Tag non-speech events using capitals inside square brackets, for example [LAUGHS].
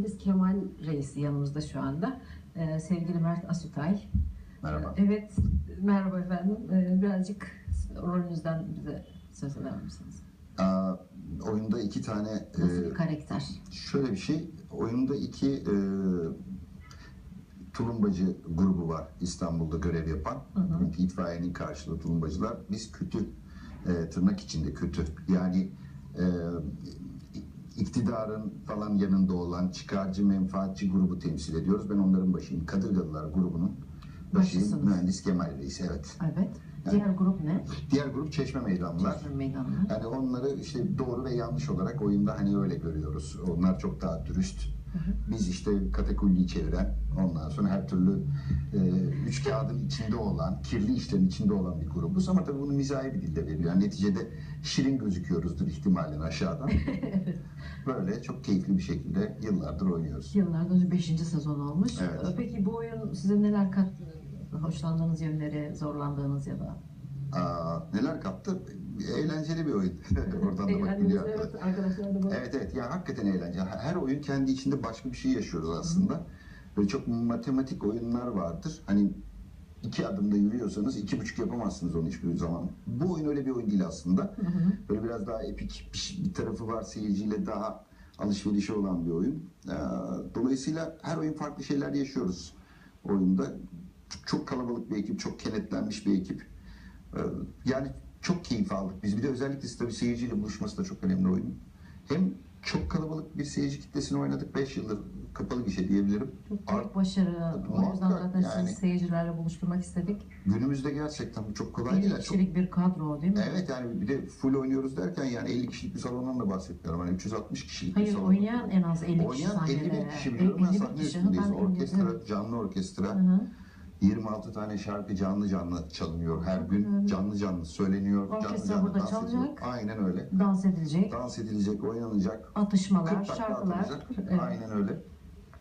Mühendis Kemal Reis yanımızda şu anda. Ee, sevgili Mert Asutay. Merhaba. Evet, merhaba efendim. Ee, birazcık rolünüzden bize söz eder misiniz? Aa, oyunda iki tane Nasıl e, bir karakter? şöyle bir şey. Oyunda iki e, tulumbacı grubu var İstanbul'da görev yapan. Hı hı. İtfaiyenin karşılığı tulumbacılar. Biz kötü e, tırnak içinde kötü. Yani e, iktidarın falan yanında olan çıkarcı menfaatçi grubu temsil ediyoruz. Ben onların başıyım. Kadırgalılar grubunun başıyım. Başısınız. Mühendis Kemal Reis. Evet. Evet. Diğer grup ne? Diğer grup Çeşme Meydanlılar. Çeşme Meydanı. Yani onları işte doğru ve yanlış olarak oyunda hani öyle görüyoruz. Onlar çok daha dürüst. Biz işte katakulliyi çeviren, ondan sonra her türlü e, üç kağıdın içinde olan, kirli işlerin içinde olan bir grubuz. Ama tabii bunu mizahi bir dilde veriyor. Yani neticede şirin gözüküyoruzdur ihtimalen aşağıdan. [LAUGHS] Böyle çok keyifli bir şekilde yıllardır oynuyoruz. Yıllardan önce 5. sezon olmuş. Evet. Ee, Peki bu oyun size neler kattı? Hoşlandığınız yönleri, zorlandığınız ya da? Aa, neler kattı? Eğlenceli bir oyun. [LAUGHS] Oradan da bak biliyor. evet. Evet evet ya hakikaten eğlenceli. Her oyun kendi içinde başka bir şey yaşıyoruz aslında. Böyle çok matematik oyunlar vardır. Hani iki adımda yürüyorsanız iki buçuk yapamazsınız onu hiçbir zaman. Bu oyun öyle bir oyun değil aslında. Hı hı. Böyle biraz daha epik bir, şey- bir tarafı var seyirciyle daha alışverişi olan bir oyun. Ee, Dolayısıyla her oyun farklı şeyler yaşıyoruz oyunda. Çok kalabalık bir ekip, çok kenetlenmiş bir ekip. Ee, Yani çok keyif aldık biz. Bir de özellikle tabii seyirciyle buluşması da çok önemli oyun. Hem çok kalabalık bir seyirci kitlesini oynadık 5 yıldır kapalı gişe diyebilirim. Çok büyük başarı. O yüzden zaten yani. seyircilerle buluşturmak istedik. Günümüzde gerçekten çok kolay Bir değil. Yani çok kişilik bir kadro değil mi? Evet yani bir de full oynuyoruz derken yani 50 kişilik bir salondan da bahsetmiyorum. Hani 360 kişilik bir Hayır salon. oynayan en az 50 kişi Oynayan sahnede. 51 kişi biliyorum. Ben 51 sahne kişi. üstündeyiz. Orkestra, canlı Hı orkestra. hı. 26 tane şarkı canlı canlı çalınıyor her gün. Hı. Canlı canlı söyleniyor. Orkestra canlı canlı burada dans çalacak. ediliyor. Aynen öyle. Dans edilecek, Dans edilecek, oynanacak. 40 atışmalar, şarkılar. atılacak. Evet. Aynen öyle.